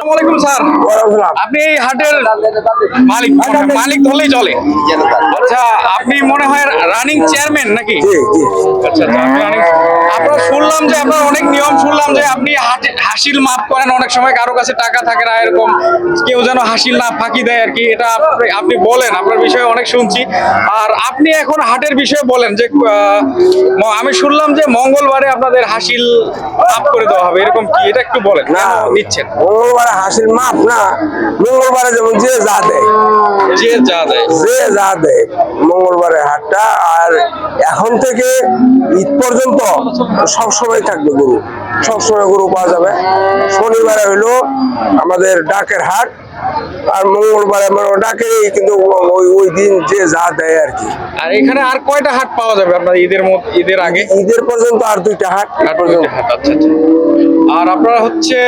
আসসালামাইকুম স্যার। আপনি এই হাটের মালিক মালিক ধরলেই চলে। আচ্ছা আপনি মনে হয় রানিং চেয়ারম্যান নাকি? আচ্ছা আচ্ছা আপনি আপনার শুনলাম যে আপনার অনেক নিয়ম শুনলাম যে আপনি হাসিল মাপ করেন অনেক সময় কারও কাছে টাকা থাকে না এরকম কেউ যেন হাসিল না ফাঁকি দেয় আর কি এটা আপনি- বলেন আপনার বিষয়ে অনেক শুনছি। আর আপনি এখন হাটের বিষয়ে বলেন যে আমি শুনলাম যে মঙ্গলবারে আপনাদের হাসিল মাফ করে দেওয়া হবে এরকম কি? এটা একটু বলেন না কেন দিচ্ছেন মঙ্গলবারে হাসির মাপ না মঙ্গলবারে যেমন যে যা দেয়। যে যা দেয়। যে যা দেয় মঙ্গলবারে হাটটা আর এখন থেকে ঈদ পর্যন্ত সবসময় থাকবে গরু। সবসময় গরু পাওয়া যাবে। শনিবারে হইল আমাদের ডাকের হাট আর মঙ্গলবারে মানে ডাকেরই কিন্তু ওই ওই দিন যে যা দেয় আর কি। আর এখানে আর কয়টা হাট পাওয়া যাবে আপনার ঈদের মধ্যে ঈদের আগে? ঈদের পর্যন্ত আর দুইটা হাট। হাট, আচ্ছা আচ্ছা। আর আপনারা হচ্ছে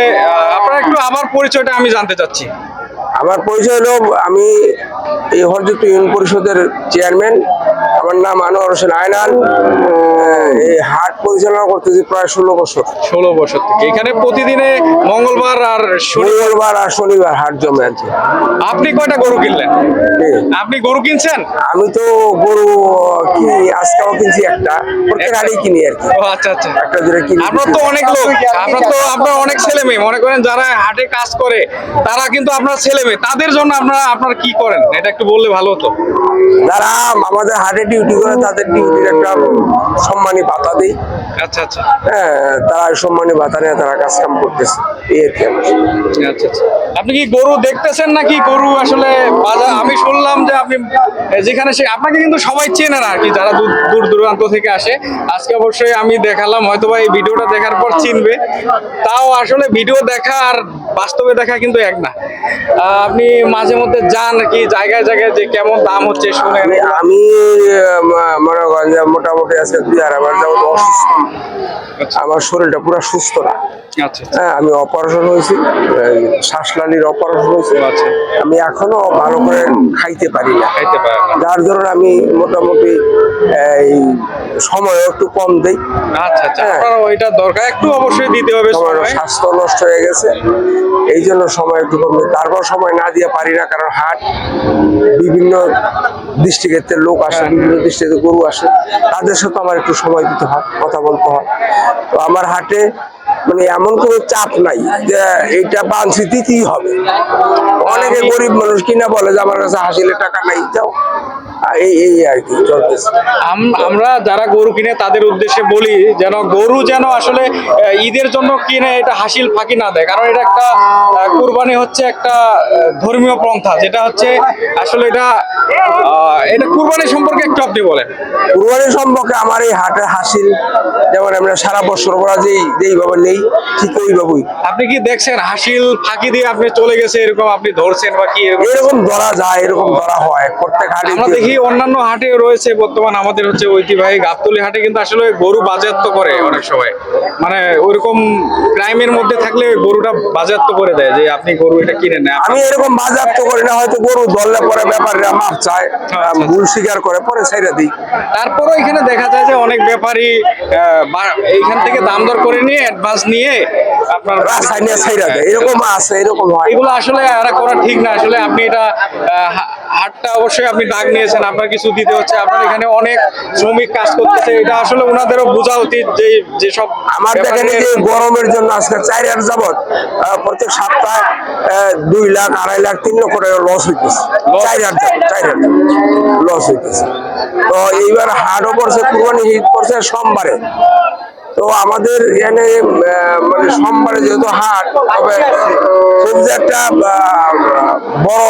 আপনারা একটু আমার পরিচয়টা আমি জানতে চাচ্ছি। আমার পরিচয় হলো আমি এই হরযুক্ত ইউনিয়ন পরিষদের চেয়ারম্যান আমার নাম আনোয়ার হোসেন আয়নাল। এই হাট পরিচালনা করতেছি প্রায় ষোলো বছর। ষোলো বছর থেকে। এখানে প্রতিদিনে মঙ্গলবার আর শনি মঙ্গলবার আর শনিবার হাট জমে আছে। আপনি কয়টা গরু কিনলেন? আপনি গরু কিনছেন? আমি তো গরু কিনি আজকেও কিনছি একটা। প্রত্যেক হাটেই কিনি আর কি। আচ্ছা আচ্ছা। একটা দূরে কিনি। আপনার তো অনেক লোক। আপনার তো আপনার অনেক ছেলে মেয়ে। মনে করেন যারা হাটে কাজ করে তারা কিন্তু আপনার ছেলে মেয়ে। তাদের জন্য আপনারা আপনারা কি করেন? এটা একটু বললে ভালো হতো। যারা আমাদের হাটে ডিউটি করে তাদের ডিউটির একটা সম্মানী ভাতা দিই। আচ্ছা আচ্ছা। হ্যাঁ তারা সম্মানী ভাতা নিয়ে তারা কাজ কাম করতেছে। এই আর কি আচ্ছা আচ্ছা। আপনি কি গরু দেখতেছেন নাকি? গরু আসলে বাজার আমি শুনলাম যে আপনি যেখানে সে আপনাকে কিন্তু সবাই চেনে না আর কি যারা দূর দূর দূরান্ত থেকে আসে। আজকে অবশ্যই আমি দেখালাম হয়তো বা এই ভিডিওটা দেখার পর চিনবে। তাও আসলে ভিডিও দেখা আর বাস্তবে দেখা কিন্তু এক না। আপনি মাঝে মধ্যে যান কি জায়গায় জায়গায় যে কেমন দাম হচ্ছে শুনেন। আমি মনে করেন যে মোটামুটি আজকে দুই আর আমার যেমন অসুস্থ আচ্ছা। আমার শরীরটা পুরো সুস্থ না। আচ্ছা হ্যাঁ আমি অপারেশন হয়েছি শ্বাসনালীর অপারেশন হয়েছে। আচ্ছা। আমি এখনও ভালো করে খাইতে পারি না। খাইতে পারেন না। যার ধরুন আমি মোটামুটি এই সময় একটু কম দেই। আচ্ছা আচ্ছা হ্যাঁ। দরকার। একটু অবশ্যই দিতে হবে স্বাস্থ্য নষ্ট হয়ে গেছে। এই জন্য সময় একটু কম দেই। তারপর সময় না দিয়ে পারি না কারণ হাট বিভিন্ন ডিস্ট্রিক্টের লোক আসে বিভিন্ন ডিস্ট্রিক্টের গরু আসে। তাদের সাথে আমার একটু সময় দিতে হয় কথা বলতে হয়। তো আমার হাটে মানে এমন কোনো চাপ নাই যে এইটা বাঞ্ছি কি হবে? অনেকে গরিব মানুষ কিনা বলে যে, আমার কাছে হাসিলে টাকা নাই, যাও। এই এই আর কি চলতেছে। আমরা যারা গরু কিনে তাদের উদ্দেশ্যে বলি যেন গরু যেন আসলে ঈদের জন্য কিনে এটা হাসিল ফাঁকি না দেয়। কারণ এটা একটা কুরবানি হচ্ছে একটা ধর্মীয় পন্থা যেটা হচ্ছে আসলে এটা এটা কুরবানি সম্পর্কে একটু আপনি বলেন। কুরবানি সম্পর্কে আমার এই হাটের হাসিল যেমন আমরা সারা বছর ওরা যেই যেইভাবে নেই ঠিক ওইভাবেই। আপনি কি দেখছেন হাসিল ফাঁকি দিয়ে আপনি চলে গেছে এরকম আপনি ধরছেন বা কি এরকম? এরকম ধরা যায় এরকম ধরা হয়। প্রত্যেক হাটে আমরা দেখি অন্যান্য হাটে রয়েছে বর্তমান আমাদের হচ্ছে ঐতিহ্যবাহী গাবতলি হাটে কিন্তু আসলে গরু বাজেয়াপ্ত করে অনেক সময়। মানে ওইরকম ক্রাইমের মধ্যে থাকলে গরুটা বাজেয়াপ্ত করে দেয় যে আপনি গরু এটা কিনে নেন। আমি এরকম বাজাপ্ত করি না হয়তো গরু ধরলে পরে ব্যাপারীরা মাপ চায় ভুল স্বীকার করে পরে ছাইরা দিই। তারপরও এখানে দেখা যায় যে অনেক ব্যাপারী এইখান থেকে দাম দর করে নিয়ে অ্যাডভান্স নিয়ে আপনার ছাইরা দেয় এরকম আছে এরকম হয় এগুলো আসলে এরা করা ঠিক না। আসলে আপনি এটা হাটটা অবশ্যই আপনি দাগ নিয়েছেন আপনার কিছু দিতে হচ্ছে। আপনার এখানে অনেক শ্রমিক কাজ করতেছে। এটা আসলে ওনাদেরও বোঝা উচিত যে যেসব আমার দেখেন যে গরমের জন্য আজকে চার হাজার যাবত আহ, প্রত্যেক সপ্তাহে দুই লাখ আড়াই লাখ তিন লক্ষ টাকা লস হইতেছে? চার হাজার চার হাজার লস হইতেছে। তো এইবার হাটও পড়ছে কুরবানি হিট পড়ছে সোমবারে। তো আমাদের এখানে মানে সোমবারে যেহেতু হাট তবে খুব একটা বড়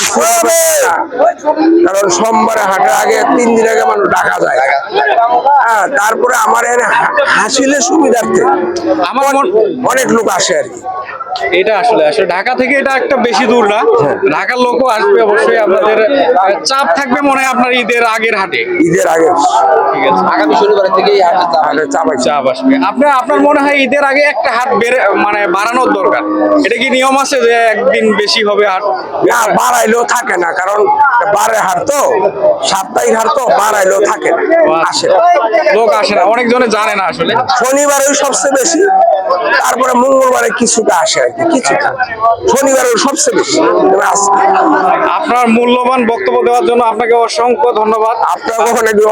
হবে। কারণ সোমবারে হাটের আগে তিন দিন আগে মানুষ ডাকা যায়। হ্যাঁ তারপরে আমার হাসিলে সুবিধার্থে আমার মন- অনেক লোক আসে আর কি। এটা আসলে আসলে ঢাকা থেকে এটা একটা বেশি দূর না। ঢাকার লোকও আসবে অবশ্যই আপনাদের চাপ থাকবে মনে হয় আপনার ঈদের আগের হাটে। ঈদের আগে। ঠিক আছে। আগামী শনিবার থেকেই হাটে চাপ চাপ আসবে। আপনার আপনার মনে হয় ঈদের আগে একটা হাট বেড়ে মানে বাড়ানোর দরকার? এটা কি নিয়ম আছে যে একদিন বেশি হবে হাট? না বাড়াইলেও থাকে না কারণ বারে হার তো সাপ্তাহিক হার তো বাড়াইলেও থাকে না আসে। লোক আসে না অনেকজনে জানে না আসলে। শনিবারে সবচেয়ে বেশি তারপরে মঙ্গলবারে কিছুটা আসে আর কি কিছুটা। শনিবারে সবচেয়ে বেশি আপনার মূল্যবান বক্তব্য দেওয়ার জন্য আপনাকে অসংখ্য ধন্যবাদ। আপনাকে ওখানে একটু